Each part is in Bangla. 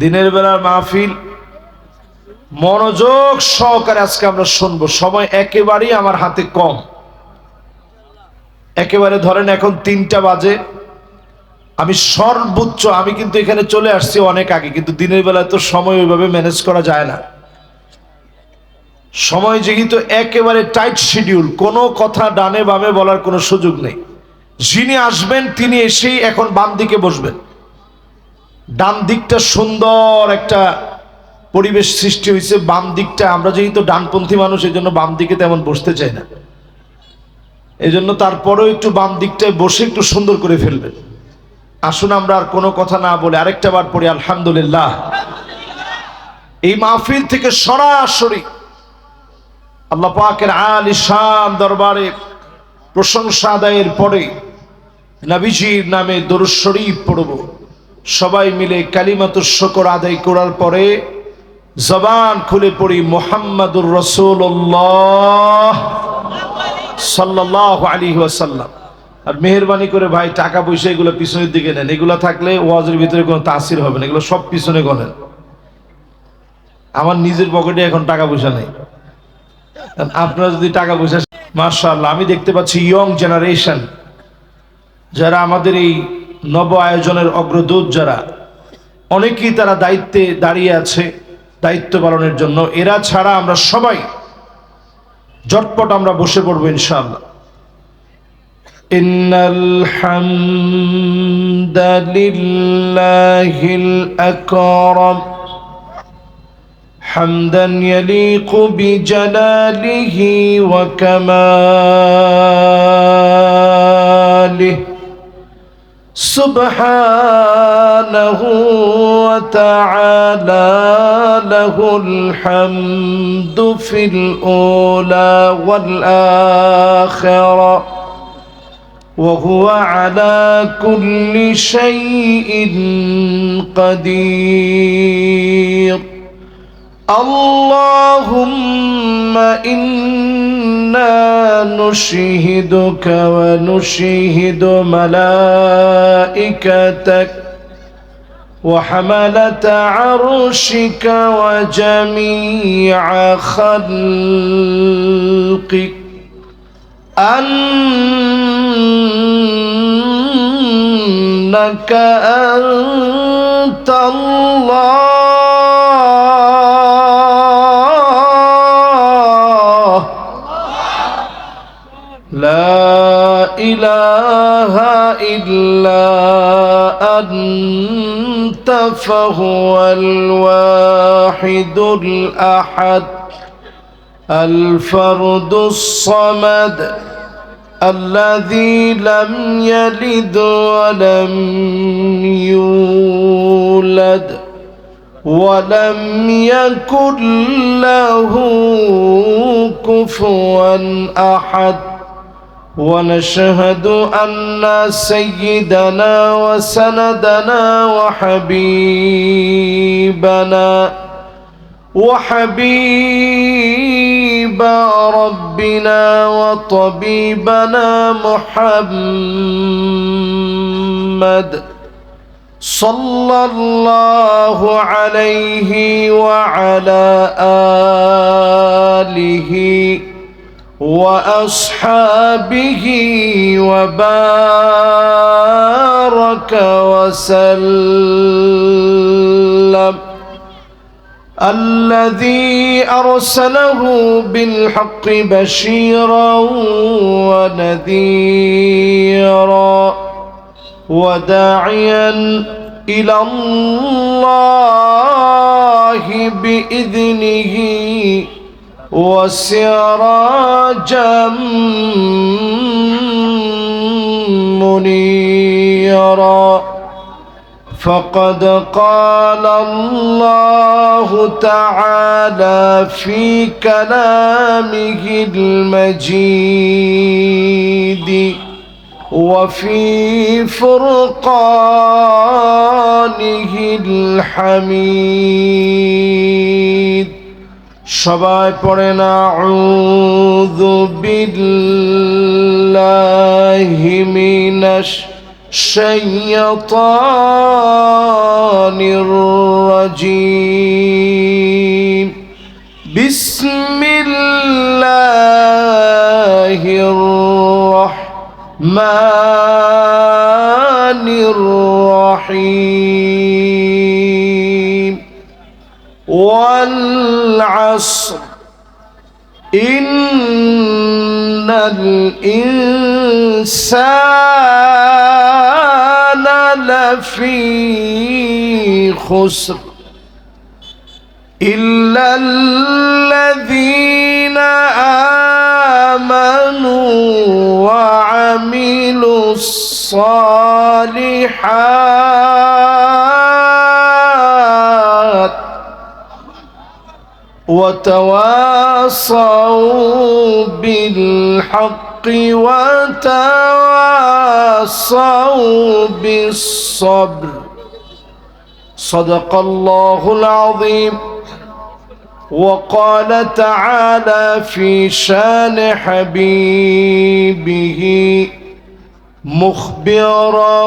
দিনের বেলার মাহফিল। মনোযোগ সহকারে আজকে আমরা শুনব। সময় একেবারেই আমার হাতে কম। একেবারে ধরেন এখন তিনটা বাজে। আমি সর্বোচ্চ, আমি কিন্তু এখানে চলে আসছি অনেক আগে, কিন্তু দিনের বেলায় তো সময় ওইভাবে ম্যানেজ করা যায় না। সময় যেহেতু একেবারে টাইট শিডিউল কোনো কথা ডানে বামে বলার কোনো সুযোগ নেই। যিনি আসবেন, তিনি এসেই এখন বাম দিকে বসবেন। ডান দিকটা সুন্দর একটা পরিবেশ সৃষ্টি হয়েছে। বাম দিকটা, আমরা যেহেতু ডানপন্থী মানুষ এই জন্য বাম দিকে তেমন বসতে চাই না। এই জন্য তারপরেও একটু বাম দিকটায় বসে একটু সুন্দর করে ফেলবেন। আসুন আমরা আর কোনো কথা না বলে আরেকটা বার পড়ি, আলহামদুলিল্লাহ। এই মাহফিল থেকে সরাসরি আল্লাহ পাকের আল ইসান দরবারে প্রশংসা আদায়ের পরে নবীজির নামে দরুদ শরীফ পড়ব। সবাই মিলে কালিমাতুর শকর আদায় করার পরে জবান খুলে পড়ি মোহাম্মদুর রসুল্লাহ সাল্লাহ আলী ওয়াসাল্লাম। আর মেহরবানি করে ভাই, টাকা পয়সা এগুলো পিছনের দিকে নেন। এগুলো থাকলে ওয়াজের ভিতরে কোনো তাসির হবে না, এগুলো সব পিছনে গনেন আমার নিজের পকেটে এখন টাকা পয়সা নেই। আপনারা যদি টাকা পয়সা মার্শাল্লাহ আমি দেখতে পাচ্ছি ইয়ং জেনারেশন যারা আমাদের এই নব আয়োজনের অগ্রদূত যারা অনেকেই তারা দায়িত্বে দাঁড়িয়ে আছে দায়িত্ব পালনের জন্য এরা ছাড়া আমরা সবাই জটপট আমরা বসে পড়বো ইনশাআল্লাহ إن الحمد لله الأكرم حمدا يليق بجلاله وكماله سبحانه وتعالى له الحمد في الأولى والآخرة وهو على كل شيء قدير. اللهم إنا نشهدك ونشهد ملائكتك وحملة عرشك وجميع خلقك أنك أنت الله أنت فهو الواحد الأحد الفرد الصمد الذي لم يلد ولم يولد ولم يكن له كفوا أحد. ونشهد أن سيدنا وسندنا وحبيبنا وحبيب ربنا وطبيبنا محمد صلى الله عليه وعلى آله وأصحابه وبارك وسلم. الذي أرسله بالحق بشيرا ونذيرا. وداعيا إلى الله بإذنه وسراجا منيرا. فقد قال الله تعالى في كلامه المجيد وفي فرقانه الحميد. সবাই পড়ে না বিল্লাহি মিনাশ শাইয়াতানির রাজিম। বিসমিল্লাহির রহমানির রহিম। والعصر. إن الإنسان لفي خسر. إلا الذين آمنوا وعملوا الصالحات وتواصوا بالحق وتواصوا بالصبر. صدق الله العظيم. وقال تعالى في شان حبيبه مخبرا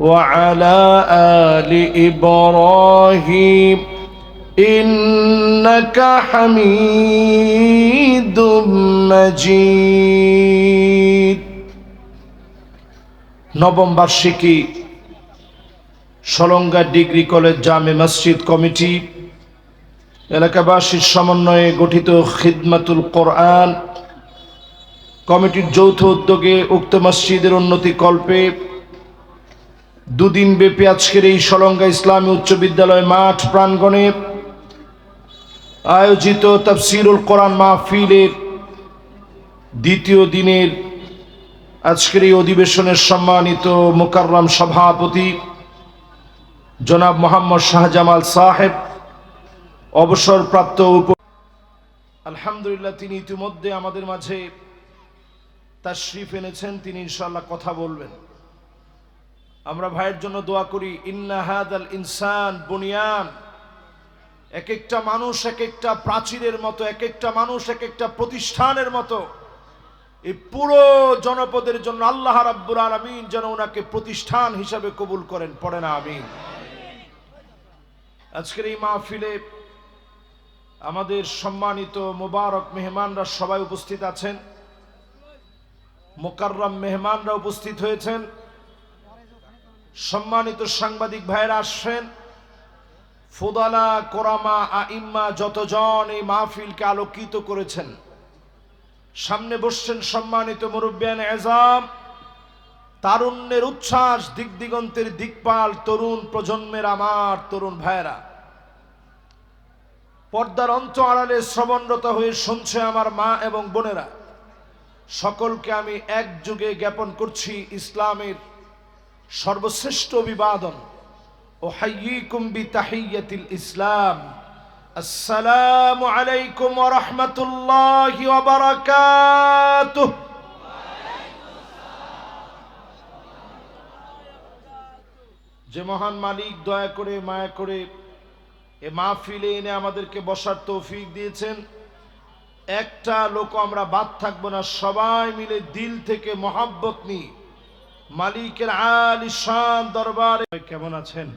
وعلى آل إبراهيم إنك حميد مجيد নবম বার্ষিকী সলঙ্গা ডিগ্রি কলেজ জামে মসজিদ কমিটি এলাকাবাসীর সমন্বয়ে গঠিত খিদমাতুল কোরআন কমিটির যৌথ উদ্যোগে উক্ত মসজিদের উন্নতি কল্পে দুদিন ব্যাপী আজকের এই সলঙ্গা ইসলামী উচ্চ বিদ্যালয় মাঠ প্রাঙ্গণে আয়োজিত তফসিরুল কোরআন মাহফিলের দ্বিতীয় দিনের আজকের এই অধিবেশনের সম্মানিত মোকাররম সভাপতি জনাব মোহাম্মদ শাহজামাল সাহেব, অবসরপ্রাপ্ত উপ আলহামদুলিল্লাহ, তিনি ইতিমধ্যে আমাদের মাঝে তার তাশরিফ এনেছেন, তিনি ইনশাল্লাহ কথা বলবেন। আমরা ভাইয়ের জন্য দোয়া করি ইন্নাহাদ আল ইনসান বুনিয়ান। এক একটা মানুষ এক একটা প্রাচীরের মতো এক একটা মানুষ এক একটা প্রতিষ্ঠানের মতো। এই পুরো জনপদের জন্য আল্লাহ রাব্বুল আলমিন যেন ওনাকে প্রতিষ্ঠান হিসাবে কবুল করেন, পড়ে না, আমিন। আজকের এই মাহফিলে আমাদের সম্মানিত মোবারক মেহমানরা সবাই উপস্থিত আছেন। মোকাররম মেহমানরা উপস্থিত হয়েছেন। সম্মানিত সাংবাদিক ভাইরা আসছেন। ফুদালা, কোরামা, আইম্মা যতজন এই মাহফিলকে আলোকিত করেছেন, সামনে বসছেন সম্মানিত মুরব্বিয়ান এজাম। তারুণ্যের উচ্ছ্বাস দিক দিগন্তের দিকপাল তরুণ প্রজন্মের আমার তরুণ ভাইরা পর্দার অন্ত আড়ালে শ্রবণরত হয়ে শুনছে আমার মা এবং বোনেরা। সকলকে আমি এক যুগে জ্ঞাপন করছি ইসলামের সর্বশ্রেষ্ঠ অভিবাদন। ও হাইয়িকুম বি তাহিয়াতিল ইসলাম। আসসালামু আলাইকুম রাহমাতুল্লাহি যে মহান মালিক, দয়া করে, মায়া করে এ মাহফিলে এনে আমাদেরকে বসার তৌফিক দিয়েছেন। একটা লোক আমরা বাদ থাকব না, সবাই মিলে দিল থেকে মহাব্বত নিয়ে মালিকের আলি শান দরবারে। কেমন আছেন?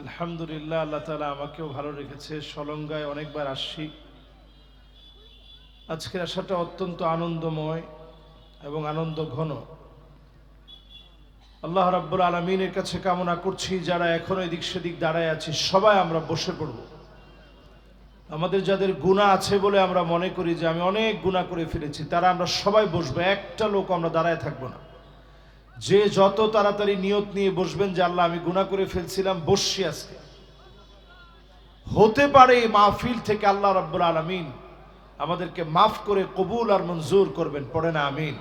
আলহামদুলিল্লাহ, আল্লাহ তালা আমাকেও ভালো রেখেছে। সলঙ্গায় অনেকবার আসছি। আজকের আসাটা অত্যন্ত আনন্দময় এবং আনন্দ ঘন। আল্লাহ রাব্বুল আলমিনের কাছে কামনা করছি, যারা এখনও এদিক সেদিক দাঁড়ায় আছি, সবাই আমরা বসে পড়ব। আমাদের যাদের গুণা আছে বলে আমরা মনে করি যে আমি অনেক গুণা করে ফেলেছি, তারা আমরা সবাই বসবো, একটা লোক আমরা দাঁড়ায় থাকব না। যে যত তাড়াতাড়ি নিয়ত নিয়ে বসবেন যে আল্লাহ আমি গুণা করে ফেলছিলাম, বসছি আজকে। হতে পারে মাহফিল থেকে আল্লাহ রাব্বুল আলমিন আমাদেরকে মাফ করে কবুল আর মঞ্জুর করবেন, পড়ে না, আমিন।